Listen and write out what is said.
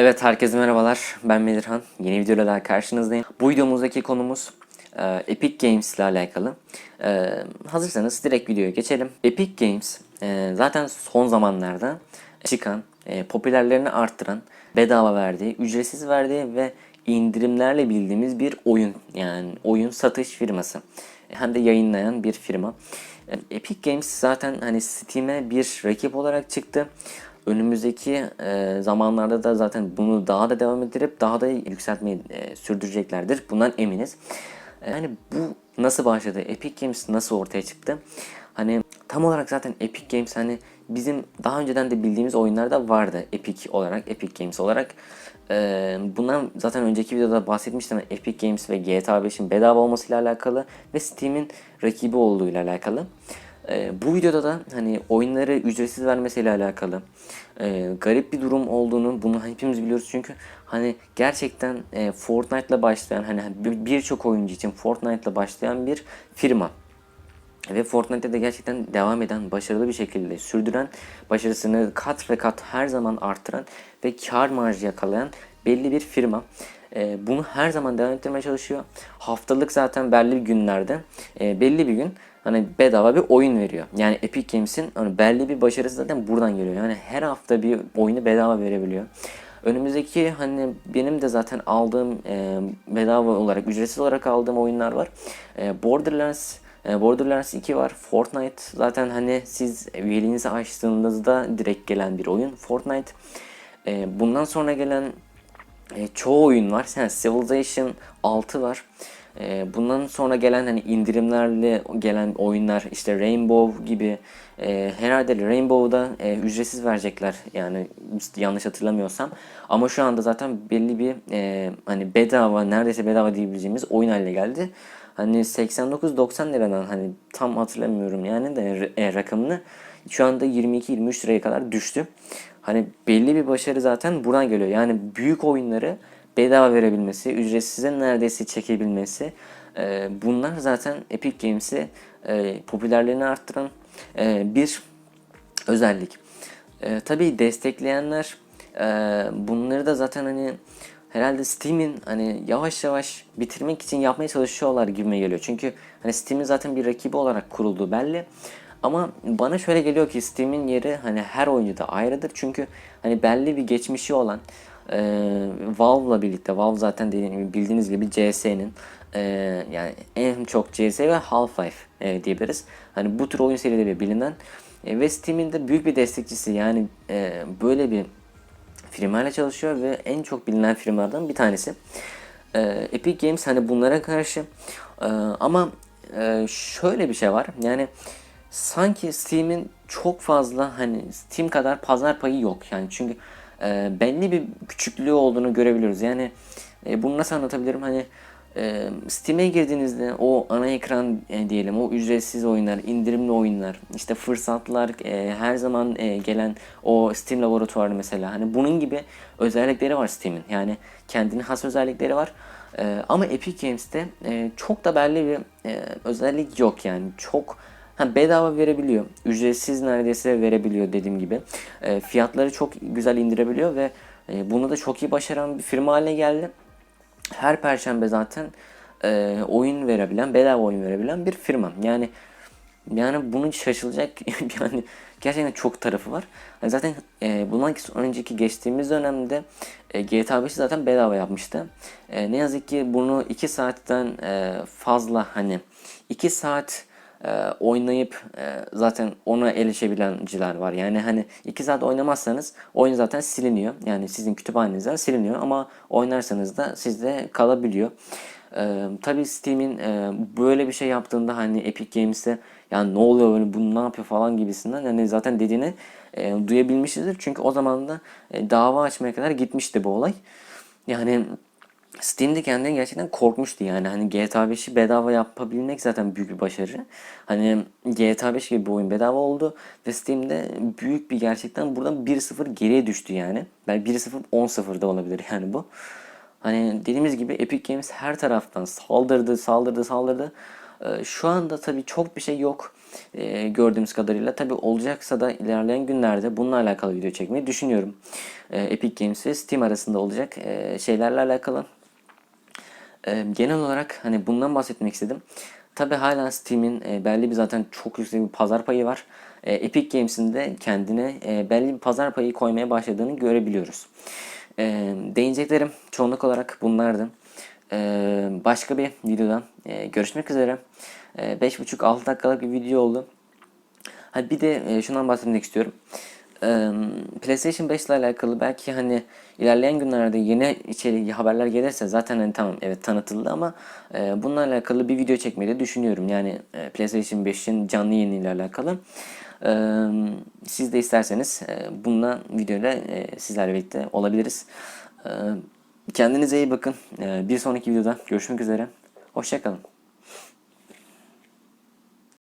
Evet herkese merhabalar. Ben Melirhan. Yeni videoyla daha karşınızdayım. Bu videomuzdaki konumuz e, Epic Games ile alakalı. E, hazırsanız direkt videoya geçelim. Epic Games e, zaten son zamanlarda çıkan, e, popülerlerini arttıran, bedava verdiği, ücretsiz verdiği ve indirimlerle bildiğimiz bir oyun yani oyun satış firması. Hem de yayınlayan bir firma. E, Epic Games zaten hani Steam'e bir rakip olarak çıktı. Önümüzdeki e, zamanlarda da zaten bunu daha da devam ettirip daha da yükseltmeyi e, sürdüreceklerdir. Bundan eminiz. E, Yani bu nasıl başladı? Epic Games nasıl ortaya çıktı? Hani tam olarak zaten Epic Games hani bizim daha önceden de bildiğimiz oyunlarda vardı Epic olarak, Epic Games olarak. Ee, bundan zaten önceki videoda bahsetmiştim. Epic Games ve GTA 5'in bedava olmasıyla alakalı ve Steam'in rakibi olduğuyla alakalı. Ee, bu videoda da hani oyunları ücretsiz vermesiyle alakalı e, garip bir durum olduğunu bunu hepimiz biliyoruz çünkü hani gerçekten e, Fortnite'la başlayan hani bir- birçok oyuncu için Fortnite'la başlayan bir firma ve Fortnite'de de gerçekten devam eden, başarılı bir şekilde sürdüren, başarısını kat ve kat her zaman arttıran ve kar marjı yakalayan belli bir firma. Ee, bunu her zaman devam ettirmeye çalışıyor. Haftalık zaten belli günlerde, e, belli bir gün hani bedava bir oyun veriyor. Yani Epic Games'in hani belli bir başarısı zaten buradan geliyor. Yani her hafta bir oyunu bedava verebiliyor. Önümüzdeki hani benim de zaten aldığım e, bedava olarak, ücretsiz olarak aldığım oyunlar var. E, Borderlands, e, Borderlands 2 var. Fortnite zaten hani siz üyeliğinizi açtığınızda direkt gelen bir oyun. Fortnite. E, bundan sonra gelen e, çoğu oyun var. Yani Civilization 6 var. E, bundan sonra gelen hani indirimlerle gelen oyunlar işte Rainbow gibi e, herhalde Rainbow'da e, ücretsiz verecekler yani yanlış hatırlamıyorsam. Ama şu anda zaten belli bir e, hani bedava neredeyse bedava diyebileceğimiz oyun haline geldi. Hani 89-90 liradan hani tam hatırlamıyorum yani de e, rakamını şu anda 22-23 liraya kadar düştü. Hani belli bir başarı zaten buradan geliyor. Yani büyük oyunları bedava verebilmesi, ücretsize neredeyse çekebilmesi. e, bunlar zaten Epic Games'i e, popülerliğini arttıran e, bir özellik. E, tabii destekleyenler e, bunları da zaten hani herhalde Steam'in hani yavaş yavaş bitirmek için yapmaya çalışıyorlar gibime geliyor. Çünkü hani Steam'in zaten bir rakibi olarak kurulduğu belli. Ama bana şöyle geliyor ki Steam'in yeri hani her oyuncuda ayrıdır. Çünkü hani belli bir geçmişi olan e, Valve'la birlikte Valve zaten dediğim bildiğiniz gibi CS'nin e, yani en çok CS ve Half-Life e, diyebiliriz. Hani bu tür oyun serileri bilinen e, ve Steam'in de büyük bir destekçisi yani e, böyle bir firmayla çalışıyor ve en çok bilinen firmalardan bir tanesi. E, Epic Games hani bunlara karşı e, ama e, şöyle bir şey var yani sanki Steam'in çok fazla hani Steam kadar pazar payı yok yani çünkü e, belli bir küçüklüğü olduğunu görebiliyoruz yani e, bunu nasıl anlatabilirim hani e, Steam'e girdiğinizde o ana ekran e, diyelim o ücretsiz oyunlar, indirimli oyunlar, işte fırsatlar, e, her zaman e, gelen o Steam laboratuvarı mesela hani bunun gibi özellikleri var Steam'in. Yani kendine has özellikleri var. E, ama Epic Games'te e, çok da belli bir e, özellik yok yani. Çok Ha, bedava verebiliyor. Ücretsiz neredeyse verebiliyor dediğim gibi. E, fiyatları çok güzel indirebiliyor ve e, bunu da çok iyi başaran bir firma haline geldi her perşembe zaten e, oyun verebilen, bedava oyun verebilen bir firma. Yani yani bunun şaşılacak yani gerçekten çok tarafı var. Yani zaten e, bundan önceki geçtiğimiz dönemde e, GTA 5'i zaten bedava yapmıştı. E, ne yazık ki bunu 2 saatten e, fazla hani 2 saat e, oynayıp e, zaten ona erişebilenciler var. Yani hani 2 saat oynamazsanız oyun zaten siliniyor. Yani sizin kütüphanenizden siliniyor ama oynarsanız da sizde kalabiliyor. E, tabii Steam'in e, böyle bir şey yaptığında hani Epic Games'te yani ne oluyor böyle bunu ne yapıyor falan gibisinden yani zaten dediğini e, duyabilmişizdir. Çünkü o zaman da e, dava açmaya kadar gitmişti bu olay. Yani Steam'de kendine gerçekten korkmuştu yani. Hani GTA 5'i bedava yapabilmek zaten büyük bir başarı. Hani GTA 5 gibi bir oyun bedava oldu ve Steam'de büyük bir gerçekten buradan 1-0 geriye düştü yani. Belki 1-0 10-0 da olabilir yani bu. Hani dediğimiz gibi Epic Games her taraftan saldırdı, saldırdı, saldırdı. E, şu anda tabii çok bir şey yok e, gördüğümüz kadarıyla. Tabii olacaksa da ilerleyen günlerde bununla alakalı video çekmeyi düşünüyorum. E, Epic Games ve Steam arasında olacak şeylerle alakalı. Genel olarak hani bundan bahsetmek istedim. Tabi hala Steam'in belli bir zaten çok yüksek bir pazar payı var. Epic Games'in de kendine belli bir pazar payı koymaya başladığını görebiliyoruz. E, değineceklerim çoğunluk olarak bunlardı. Başka bir videodan e, görüşmek üzere. E, 5,5-6 dakikalık bir video oldu. Ha bir de şundan bahsetmek istiyorum. PlayStation 5 ile alakalı belki hani ilerleyen günlerde yeni içerik haberler gelirse zaten hani tamam evet tanıtıldı ama e, bununla alakalı bir video çekmeyi de düşünüyorum. Yani e, PlayStation 5'in canlı yayını ile alakalı. Eee, siz de isterseniz e, bununla videoyla e, sizlerle birlikte olabiliriz. Eee, kendinize iyi bakın. E, bir sonraki videoda görüşmek üzere. Hoşçakalın.